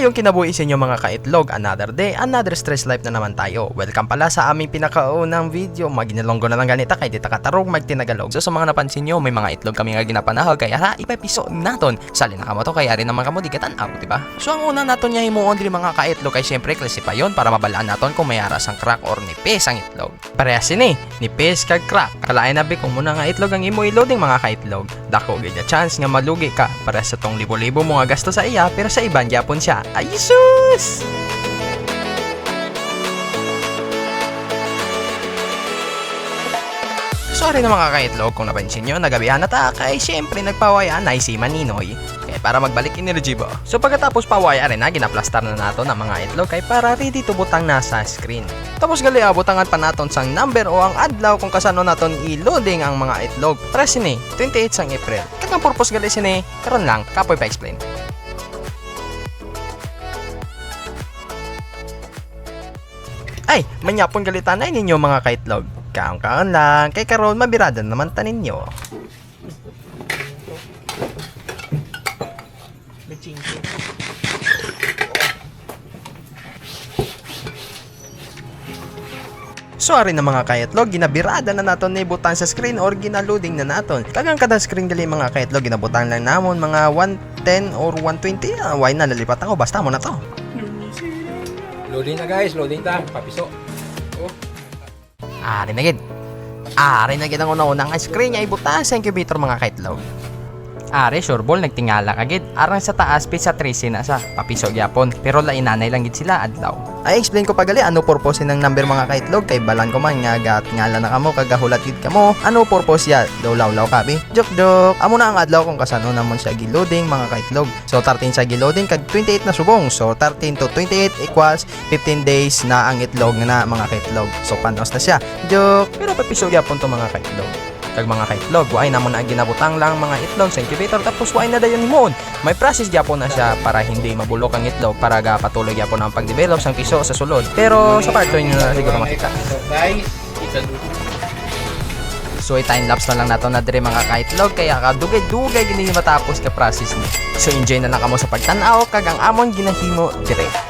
Mayong kinabuhi sa inyo mga kaitlog, another day, another stress life na naman tayo. Welcome pala sa aming pinakaunang video. Maginalonggo na lang ganita kay dita katarong magtinagalog. So sa mga napansin nyo, may mga itlog kami nga ginapanahog kaya ha, ipapiso naton. Sali na kamo to kaya rin naman kamo di katanaw, di ba? So ang una naton niya himuon diri mga kaitlog kay syempre klase pa yon para mabalaan naton kung may aras ang crack or nipis ang itlog. Parehas ini, nipis kag crack. Kalain na kung muna nga itlog ang imo i-loading mga kaitlog. Dako gid chance nga malugi ka para sa tong libo-libo mo nga gasto sa iya pero sa iban gyapon siya. Ay sus! Sorry na mga kaitlog kung napansin nyo, nagabihan na ta kay syempre nagpawaya na si Maninoy. Kaya para magbalik energy ba? So pagkatapos pawaya rin na, ginaplastar na nato ng mga itlog kay para ready to butang na sa screen. Tapos gali abutangan pa naton sang number o ang adlaw kung kasano naton i-loading ang mga itlog. Para sini, 28 sang April. Kag purpose gali sini, karon lang, kapoy pa explain. Ay, manyapon galitan na ninyo mga kaitlog. Kaon-kaon lang, kay karon mabirada naman ta ninyo. So ari na mga kaitlog, ginabirada na naton ni butang sa screen or ginaloading na naton. Kagang kada screen gali mga kaitlog, ginabutang lang namon mga 110 or 120. Ah, why na nalipat ako, basta mo na to. Loading na guys, loading ta, papiso. Ari na gid. Ari na gid ang una-una nga screen niya ibuta sa incubator mga kaitlog. Ari, sure ball, nagtingala ka gid. Arang sa taas, pizza 13 na sa papiso gyapon. Pero lainanay lang gid sila adlaw. Ay, explain ko pagali ano purpose ng number mga kaitlog kay balan ko man nga gat ngala na kamo kagahulat gid kamo. Ano purpose ya? Daw lawlaw kabi. Joke joke. Amo na ang adlaw kung kasano namon siya giloading mga kaitlog. So 13 siya giloading kag 28 na subong. So 13 to 28 equals 15 days na ang itlog na mga kaitlog. So panos na siya. Joke. Pero papiso gyapon to mga kaitlog kag mga kaitlog way namon na ginabutang lang mga itlog sa incubator tapos way na dayon himon may process gyapon na siya para hindi mabulok ang itlog para ga patuloy gyapon ang pagdevelop sang piso sa sulod. Pero sa part 2 nyo na siguro makita. Guys, isa so i-time lapse na lang nato na dire mga kaitlog kaya kadugay-dugay gini matapos ka process ni. So enjoy na lang kamo sa pagtan-aw kag ang amon ginahimo dire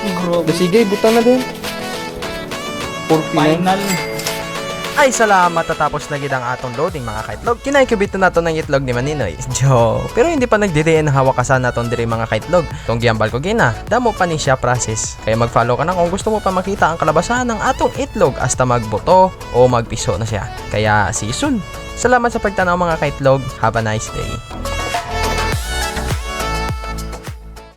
Grabe. Sige, butang na din. 49. Final. Ay, salamat tatapos na gid ang atong loading mga kaitlog. Kinaikubit na nato ng itlog ni Maninoy. Joke. Pero hindi pa nagdiriin ang hawakasan naton diri mga kaitlog. Tong giyambal ko gina, damo pa ni siya process. Kaya mag-follow ka na kung gusto mo pa makita ang kalabasan ng atong itlog hasta magbuto o magpiso na siya. Kaya see you soon. Salamat sa pagtanaw mga kaitlog. Have a nice day.